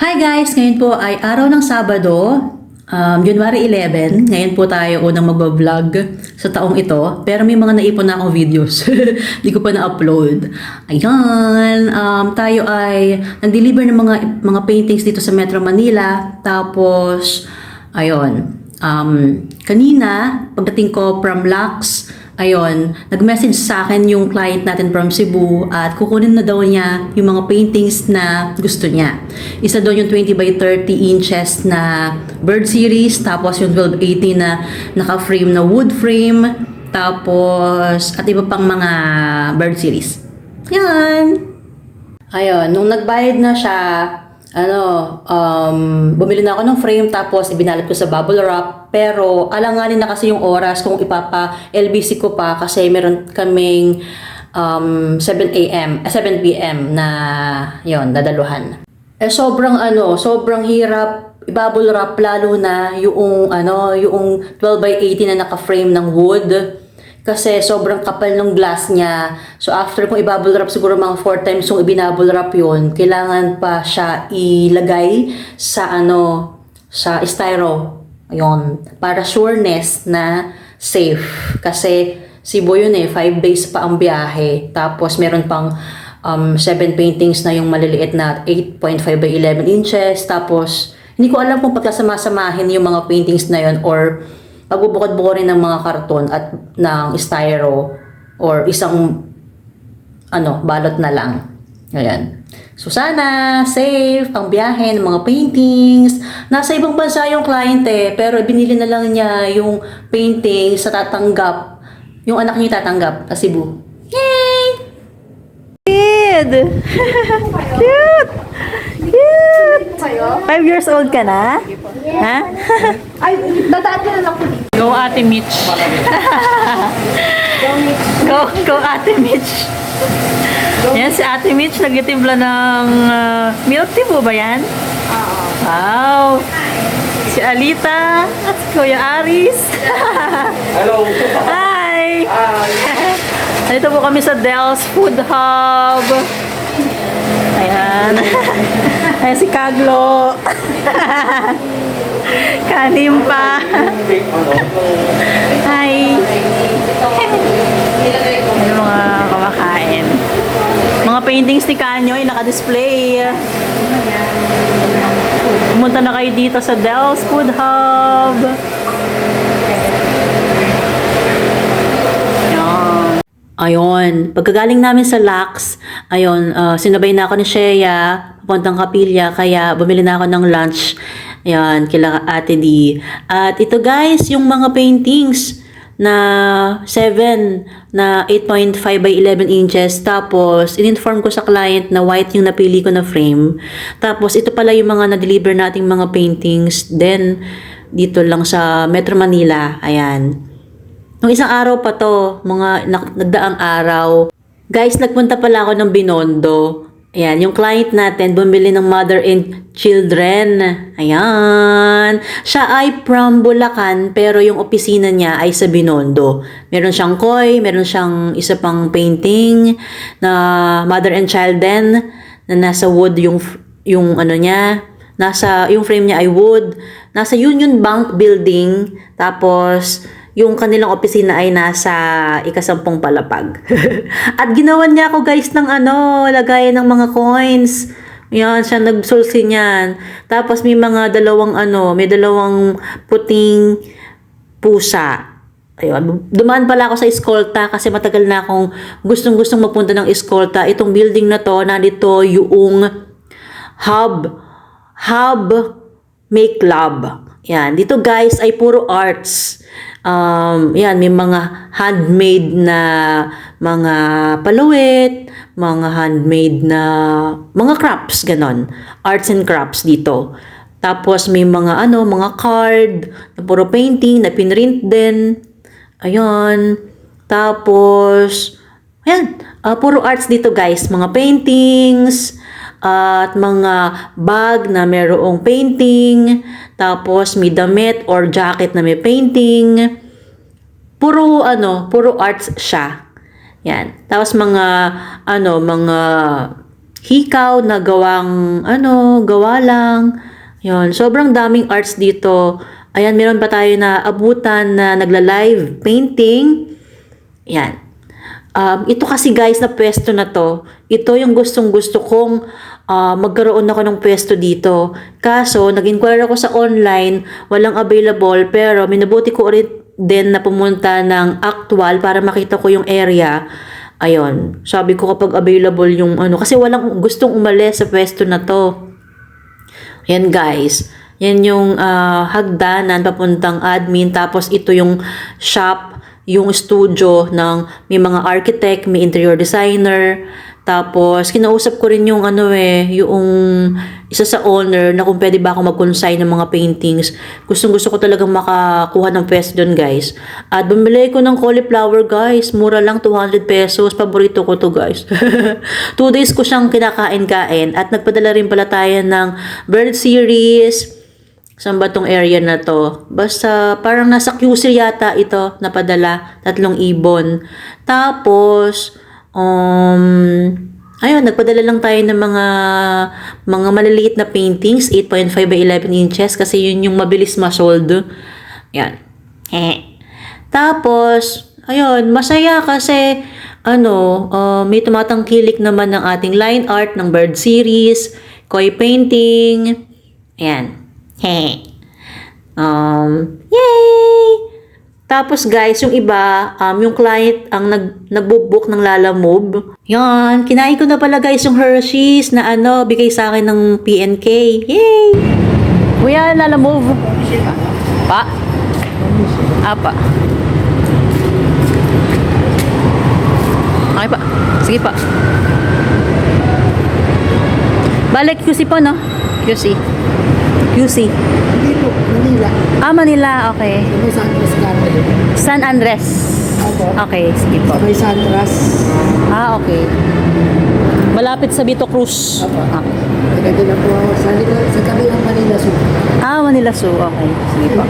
Hi guys! Ngayon po ay araw ng Sabado, um, January 11. Ngayon po tayo unang magbablog sa taong ito. Pero may mga naipon na akong videos. Hindi ko pa na-upload. Ayan! Um, tayo ay nag-deliver ng mga, mga paintings dito sa Metro Manila. Tapos, ayun. Um, kanina, pagdating ko from Lux, Ayun, nag-message sa akin yung client natin from Cebu at kukunin na daw niya yung mga paintings na gusto niya. Isa doon yung 20 by 30 inches na bird series, tapos yung 1280 na naka-frame na wood frame, tapos at iba pang mga bird series. Yan! Ayun, nung nagbayad na siya, ano, um, bumili na ako ng frame tapos ibinalat ko sa bubble wrap. Pero alanganin na kasi yung oras kung ipapa LBC ko pa kasi meron kaming um, 7 a.m. eh, 7 p.m. na yon dadaluhan. Eh sobrang ano, sobrang hirap i-bubble wrap lalo na yung ano, yung 12 by 80 na naka-frame ng wood kasi sobrang kapal ng glass niya. So after kung i-bubble wrap siguro mga 4 times yung ibinabble wrap yun, kailangan pa siya ilagay sa ano, sa styro. Ayun, para sureness na safe. Kasi Cebu yun eh, 5 days pa ang biyahe. Tapos meron pang um, 7 paintings na yung maliliit na 8.5 by 11 inches. Tapos hindi ko alam kung pagkasama-samahin yung mga paintings na yun or pagbubukod-bukodin ng mga karton at ng styro or isang ano, balot na lang. Ayan. So sana safe ang biyahe ng mga paintings. Nasa ibang bansa yung client eh, pero binili na lang niya yung painting sa tatanggap. Yung anak niya tatanggap sa Cebu. Yay! Kid! Cute! Cute! Five years old ka na? Ha? Ay, dadaan na lang po dito. Go Ate Mitch. go, go Ate Mitch. Yan si Ate Mitch, nagtitimpla ng uh, milk tea po ba yan? Wow! Si Alita at si Kuya Aris. Hello. Hi! Dito po kami sa Del's Food Hub. Ayan. Ayan si Kaglo. Kanim pa. Hi. Ayan mga kumakain. Mga paintings ni Kanyoy naka-display. Pumunta na kayo dito sa Del's Food Hub. Ayun, pagkagaling namin sa Lux, ayun, ah, sinabay na ako ni Shea, papuntang Kapilya, kaya bumili na ako ng lunch. Ayun, kila Ate D. At ito guys, yung mga paintings na 7 na 8.5 by 11 inches. Tapos, in-inform ko sa client na white yung napili ko na frame. Tapos, ito pala yung mga na-deliver nating mga paintings. Then, dito lang sa Metro Manila. Ayan. Nung isang araw pa to, mga nagdaang araw. Guys, nagpunta pala ako ng Binondo. Ayan, yung client natin bumili ng mother and children. Ayan. Siya ay from Bulacan, pero yung opisina niya ay sa Binondo. Meron siyang koi, meron siyang isa pang painting na mother and child din na nasa wood yung yung ano niya, nasa yung frame niya ay wood. Nasa Union Bank building, tapos yung kanilang opisina ay nasa ikasampung palapag. At ginawan niya ako guys ng ano, lagayan ng mga coins. Yan, siya nagsulsi niyan. Tapos may mga dalawang ano, may dalawang puting pusa. Ayun, dumaan pala ako sa Escolta kasi matagal na akong gustong-gustong magpunta ng Escolta. Itong building na to, nandito yung hub. Hub Make Lab. Yan, dito guys ay puro arts. Um, yan, may mga handmade na mga paluwit, mga handmade na mga crafts, ganon. Arts and crafts dito. Tapos may mga ano, mga card, na puro painting, na pinrint din. Ayun. Tapos, ayan, ah, puro arts dito guys. Mga paintings, at mga bag na mayroong painting, tapos may damit or jacket na may painting. Puro ano, puro arts siya. Yan. Tapos mga ano, mga hikaw na gawang ano, gawa lang. Yun, sobrang daming arts dito. Ayan, meron pa tayo na abutan na nagla-live painting. Yan. Um, ito kasi guys na pwesto na to, ito yung gustong gusto kong ah, magkaroon ako ng pwesto dito. Kaso, nag-inquire ako sa online, walang available, pero minabuti ko ulit din na pumunta ng actual para makita ko yung area. Ayun, sabi ko kapag available yung ano, kasi walang gustong umalis sa pwesto na to. Yan guys. Yan yung ah, hagdanan papuntang admin. Tapos ito yung shop, yung studio ng may mga architect, may interior designer. Tapos kinausap ko rin yung ano eh, yung isa sa owner na kung pwede ba ako mag-consign ng mga paintings. Gustong gusto ko talagang makakuha ng pwesto doon guys. At bumili ko ng cauliflower guys. Mura lang 200 pesos. Paborito ko to guys. Two days ko siyang kinakain-kain. At nagpadala rin pala tayo ng bird series. Saan ba tong area na to? Basta parang nasa QC yata ito napadala. Tatlong ibon. Tapos, um, ayun, nagpadala lang tayo ng mga mga maliliit na paintings, 8.5 by 11 inches kasi yun yung mabilis masold. Yan. Eh. Tapos, ayun, masaya kasi ano, uh, may tumatangkilik naman ng ating line art ng bird series, koi painting. Ayan. Hehe. Um, yay! Tapos guys, yung iba, um, yung client ang nag, nagbo-book ng Lala Move. Yan, kinain ko na pala guys yung Hershey's na ano, bigay sa akin ng PNK. Yay! Kuya, Lala Move. Pa? Apa. Okay pa. Sige pa. Balik QC po, no? QC. QC. Po, Manila. Ah, Manila. Okay. May Santras Garden. San Andres. Opo. Okay, sige po. May Santras. Ah, okay. Malapit sa Vito Cruz. Opo. Okay. Naganda na po ako sa, sa kabilang Manila. So, Ah, Manila Zoo. Okay. Sige po.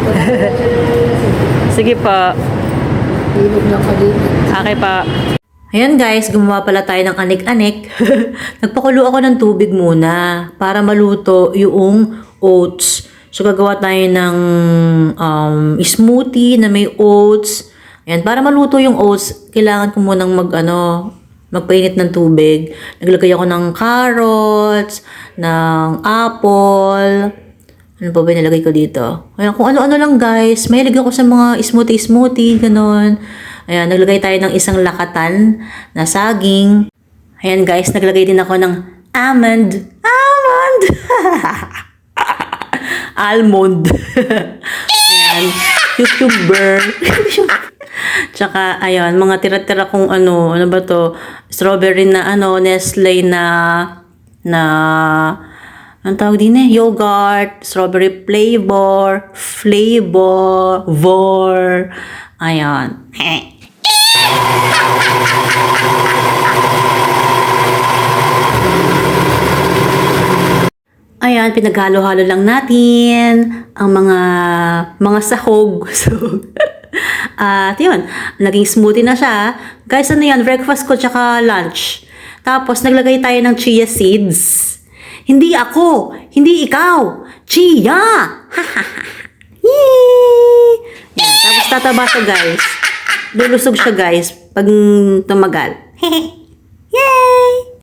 Sige po. ilog ng Cavite. Okay pa. Ayan guys, gumawa pala tayo ng anik-anik. Nagpakulo ako ng tubig muna para maluto yung oats. So gagawa tayo ng um, smoothie na may oats. Ayan, para maluto yung oats, kailangan ko munang mag ano, magpainit ng tubig. Naglagay ako ng carrots, ng apple, ano pa ba yung nilagay ko dito? Ayan, kung ano-ano lang guys. Mahilig ako sa mga smoothie-smoothie, ganon. Ayan, naglagay tayo ng isang lakatan na saging. Ayan guys, naglagay din ako ng almond. Almond! Almond. Ayan, YouTuber. Tsaka, ayun, mga tira-tira kong ano, ano ba to? Strawberry na ano, Nestle na, na, ang tawag din eh, yogurt, strawberry flavor, flavor, vor, ayan. Ayan, pinaghalo-halo lang natin ang mga mga sahog. So, at yun, naging smoothie na siya. Guys, ano yan? Breakfast ko tsaka lunch. Tapos, naglagay tayo ng chia seeds. Hindi ako! Hindi ikaw! Chia! Yay! Yan, tapos tataba siya, guys. Lulusog siya, guys, pag tumagal. Yay!